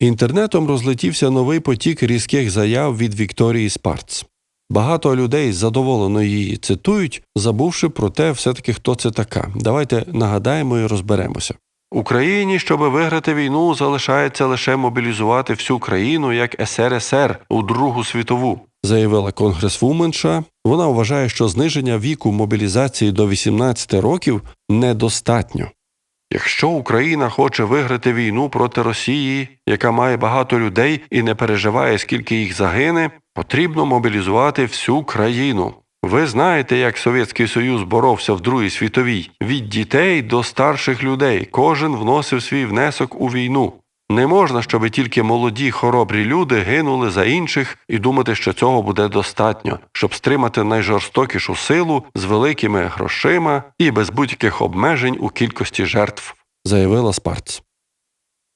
Інтернетом розлетівся новий потік різких заяв від Вікторії Спарц. Багато людей задоволено її цитують, забувши про те, все-таки хто це така. Давайте нагадаємо і розберемося. Україні, щоб виграти війну, залишається лише мобілізувати всю країну як СРСР у Другу світову, заявила конгресвуменша. Вона вважає, що зниження віку мобілізації до 18 років недостатньо. Якщо Україна хоче виграти війну проти Росії, яка має багато людей і не переживає, скільки їх загине, потрібно мобілізувати всю країну. Ви знаєте, як Совєтський Союз боровся в Другій світовій від дітей до старших людей. Кожен вносив свій внесок у війну. Не можна, щоб тільки молоді хоробрі люди гинули за інших і думати, що цього буде достатньо, щоб стримати найжорстокішу силу з великими грошима і без будь-яких обмежень у кількості жертв, заявила Спарц.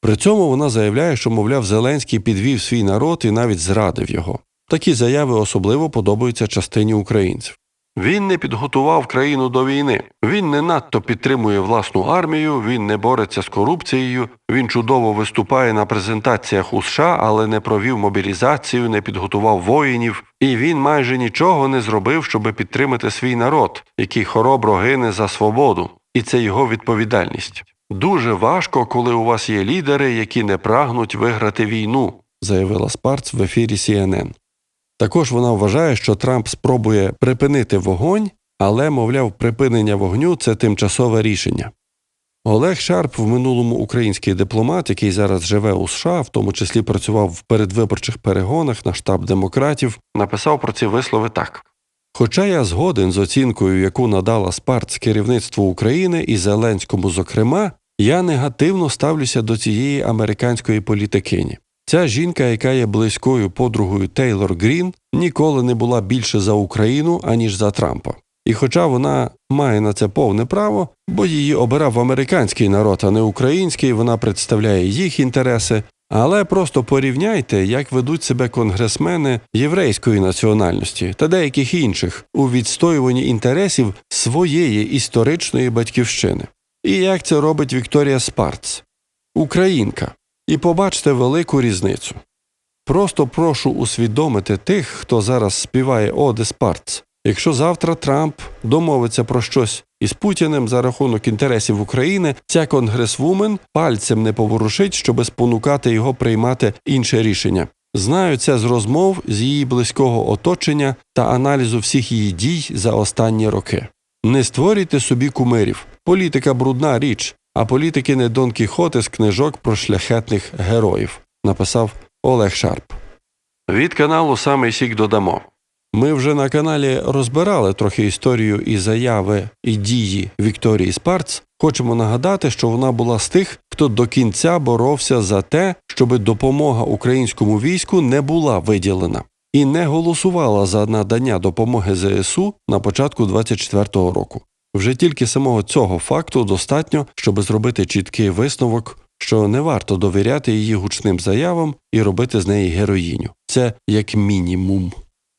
При цьому вона заявляє, що, мовляв, Зеленський підвів свій народ і навіть зрадив його. Такі заяви особливо подобаються частині українців. Він не підготував країну до війни. Він не надто підтримує власну армію, він не бореться з корупцією, він чудово виступає на презентаціях у США, але не провів мобілізацію, не підготував воїнів, і він майже нічого не зробив, щоб підтримати свій народ, який хоробро гине за свободу, і це його відповідальність. Дуже важко, коли у вас є лідери, які не прагнуть виграти війну, заявила Спарц в ефірі CNN. Також вона вважає, що Трамп спробує припинити вогонь, але, мовляв, припинення вогню це тимчасове рішення. Олег Шарп, в минулому український дипломат, який зараз живе у США, в тому числі працював в передвиборчих перегонах на штаб демократів, написав про ці вислови так. Хоча я згоден з оцінкою, яку надала Спарц керівництву України і Зеленському, зокрема, я негативно ставлюся до цієї американської політикині. Ця жінка, яка є близькою подругою Тейлор Грін, ніколи не була більше за Україну, аніж за Трампа. І хоча вона має на це повне право, бо її обирав американський народ, а не український, вона представляє їх інтереси. Але просто порівняйте, як ведуть себе конгресмени єврейської національності та деяких інших у відстоюванні інтересів своєї історичної батьківщини. І як це робить Вікторія Спарц, українка. І побачте велику різницю. Просто прошу усвідомити тих, хто зараз співає Оди Спарц. Якщо завтра Трамп домовиться про щось із Путіним за рахунок інтересів України, ця конгресвумен пальцем не поворушить, щоби спонукати його приймати інше рішення. Знаю це з розмов з її близького оточення та аналізу всіх її дій за останні роки. Не створюйте собі кумирів. Політика брудна річ, а політики не Дон Кіхоти з книжок про шляхетних героїв, написав Олег Шарп. Від каналу Самий Сік додамо. Ми вже на каналі розбирали трохи історію і заяви і дії Вікторії Спарц. Хочемо нагадати, що вона була з тих, хто до кінця боровся за те, щоб допомога українському війську не була виділена, і не голосувала за надання допомоги ЗСУ на початку 24-го року. Вже тільки самого цього факту достатньо, щоб зробити чіткий висновок, що не варто довіряти її гучним заявам і робити з неї героїню. Це як мінімум.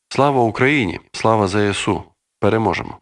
Слава Україні! Слава ЗСУ! Переможемо!